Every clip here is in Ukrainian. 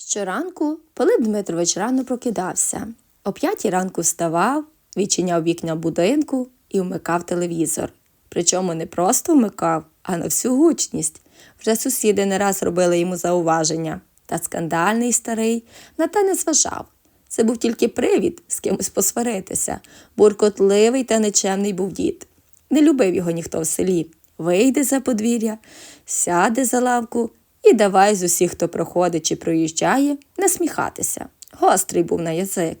Щоранку Пилип Дмитрович рано прокидався. О п'ятій ранку вставав, відчиняв вікна будинку і вмикав телевізор. Причому не просто вмикав, а на всю гучність. Вже сусіди не раз робили йому зауваження. Та скандальний старий на те не зважав. Це був тільки привід з кимось посваритися. Буркотливий та нечемний був дід. Не любив його ніхто в селі. Вийде за подвір'я, сяде за лавку і давай з усіх, хто проходить чи проїжджає, насміхатися. Гострий був на язик.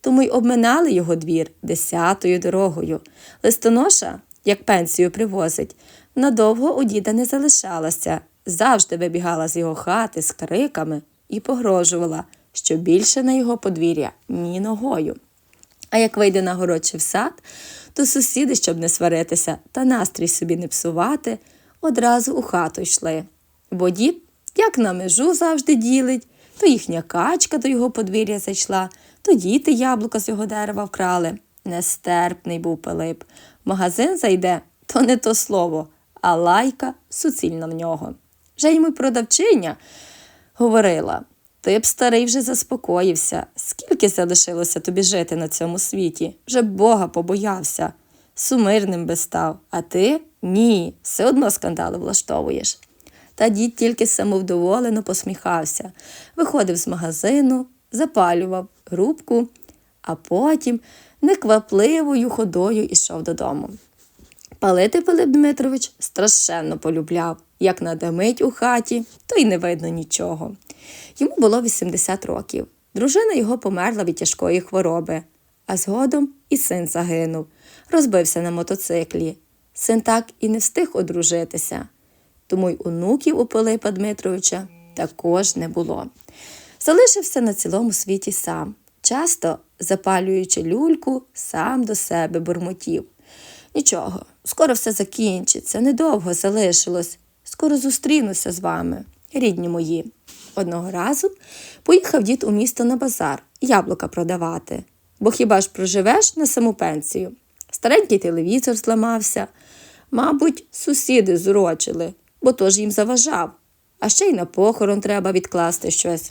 Тому й обминали його двір десятою дорогою. Листоноша, як пенсію привозить, надовго у діда не залишалася, завжди вибігала з його хати з криками і погрожувала, що більше на його подвір'я ні ногою. А як вийде на город в сад, то сусіди, щоб не сваритися та настрій собі не псувати, одразу у хату йшли. Бо дід, як на межу завжди ділить, то їхня качка до його подвір'я зайшла, то діти яблука з його дерева вкрали. Нестерпний був Пилип. Магазин зайде, то не то слово, а лайка суцільна в нього. Вже йому продавчиня говорила. Ти б старий вже заспокоївся. Скільки залишилося тобі жити на цьому світі? Вже Бога побоявся. Сумирним би став, а ти ні, все одно скандали влаштовуєш. Та дід тільки самовдоволено посміхався, виходив з магазину, запалював грубку, а потім неквапливою ходою ішов додому. Палити Пилип Дмитрович страшенно полюбляв, як надимить у хаті, то й не видно нічого. Йому було 80 років. Дружина його померла від тяжкої хвороби, а згодом і син загинув, розбився на мотоциклі. Син так і не встиг одружитися, тому й онуків у Пилипа Дмитровича також не було. Залишився на цілому світі сам, часто запалюючи люльку, сам до себе бурмотів. Нічого, скоро все закінчиться, недовго залишилось. Скоро зустрінуся з вами, рідні мої. Одного разу поїхав дід у місто на базар яблука продавати, бо хіба ж проживеш на саму пенсію? Старенький телевізор зламався. Мабуть, сусіди зурочили, бо тож їм заважав, а ще й на похорон треба відкласти щось.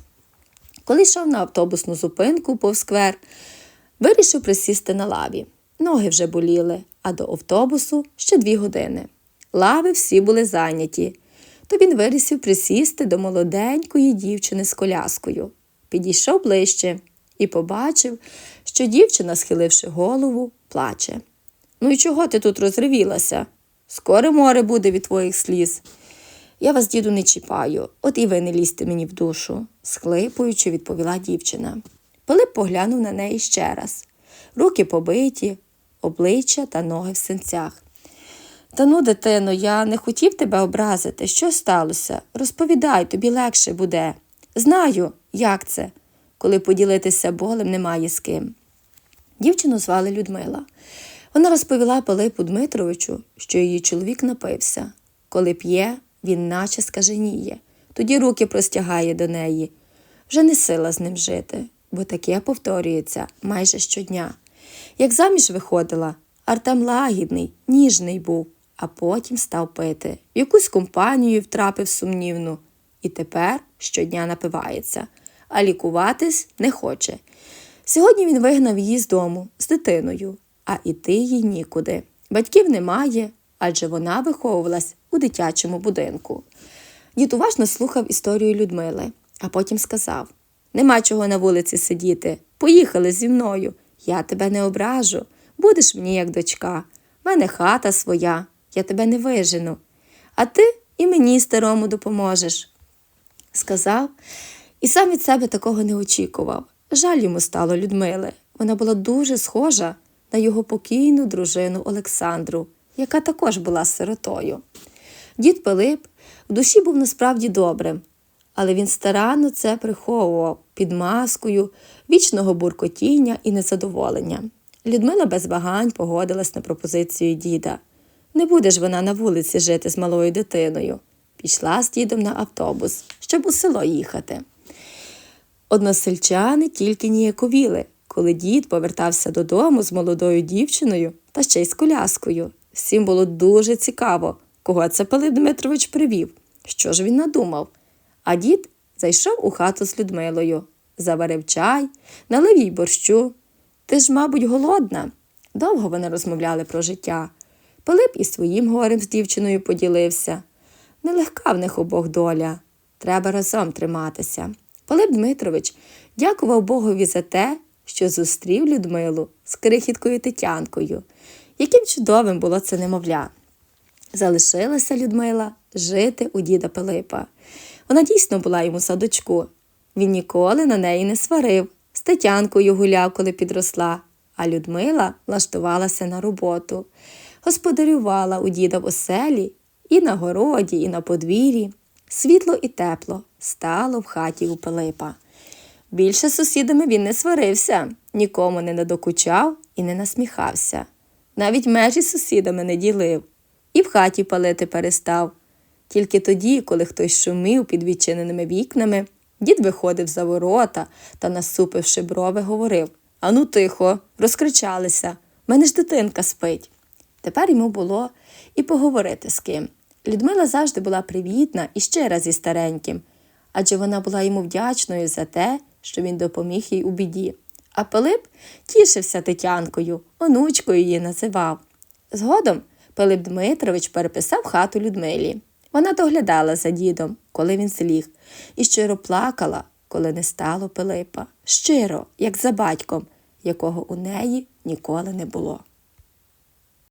Коли йшов на автобусну зупинку повз сквер, вирішив присісти на лаві. Ноги вже боліли, а до автобусу ще дві години. Лави всі були зайняті, то він вирішив присісти до молоденької дівчини з коляскою. Підійшов ближче і побачив, що дівчина, схиливши голову, плаче. Ну і чого ти тут розривілася? Скоро море буде від твоїх сліз. Я вас, діду, не чіпаю, от і ви не лізьте мені в душу, схлипуючи, відповіла дівчина. Пилип поглянув на неї ще раз. Руки побиті, обличчя та ноги в синцях. Та ну, дитино, я не хотів тебе образити. Що сталося? Розповідай, тобі легше буде. Знаю, як це, коли поділитися болем немає з ким. Дівчину звали Людмила. Вона розповіла Пилипу Дмитровичу, що її чоловік напився. Коли п'є, він наче скаженіє, тоді руки простягає до неї. Вже не сила з ним жити, бо таке повторюється майже щодня. Як заміж виходила, Артем лагідний, ніжний був, а потім став пити. В якусь компанію втрапив сумнівну, і тепер щодня напивається, а лікуватись не хоче. Сьогодні він вигнав її з дому з дитиною, а іти їй нікуди. Батьків немає, адже вона виховувалась у дитячому будинку. Дід уважно слухав історію Людмили, а потім сказав Нема чого на вулиці сидіти. Поїхали зі мною. Я тебе не ображу. Будеш мені як дочка. В мене хата своя, я тебе не вижену. А ти і мені старому допоможеш. Сказав, і сам від себе такого не очікував. Жаль йому стало Людмили. Вона була дуже схожа на його покійну дружину Олександру, яка також була сиротою. Дід Пилип в душі був насправді добрим, але він старанно це приховував під маскою вічного буркотіння і незадоволення. Людмила без вагань погодилась на пропозицію діда. Не буде ж вона на вулиці жити з малою дитиною. Пішла з дідом на автобус, щоб у село їхати. Односельчани тільки ніяковіли, коли дід повертався додому з молодою дівчиною та ще й з коляскою. Всім було дуже цікаво, кого це Пилип Дмитрович привів, що ж він надумав. А дід зайшов у хату з Людмилою, заварив чай, налив їй борщу. Ти ж, мабуть, голодна. Довго вони розмовляли про життя. Пилип і своїм горем з дівчиною поділився. Нелегка в них обох доля. Треба разом триматися. Пилип Дмитрович дякував Богові за те, що зустрів Людмилу з крихіткою Тетянкою. Яким чудовим було це немовля. Залишилася Людмила жити у діда Пилипа. Вона дійсно була йому садочку. Він ніколи на неї не сварив, з Тетянкою гуляв, коли підросла, а Людмила влаштувалася на роботу, господарювала у діда в оселі і на городі, і на подвір'ї. Світло і тепло стало в хаті у Пилипа. Більше з сусідами він не сварився, нікому не надокучав і не насміхався. Навіть межі з сусідами не ділив і в хаті палити перестав. Тільки тоді, коли хтось шумів під відчиненими вікнами, дід виходив за ворота та, насупивши брови, говорив Ану, тихо, розкричалися, в мене ж дитинка спить. Тепер йому було і поговорити з ким. Людмила завжди була привітна і щира зі стареньким, адже вона була йому вдячною за те, що він допоміг їй у біді. А Пилип тішився Тетянкою, онучкою її називав. Згодом Пилип Дмитрович переписав хату Людмилі. Вона доглядала за дідом, коли він зліг, і щиро плакала, коли не стало Пилипа. Щиро, як за батьком, якого у неї ніколи не було.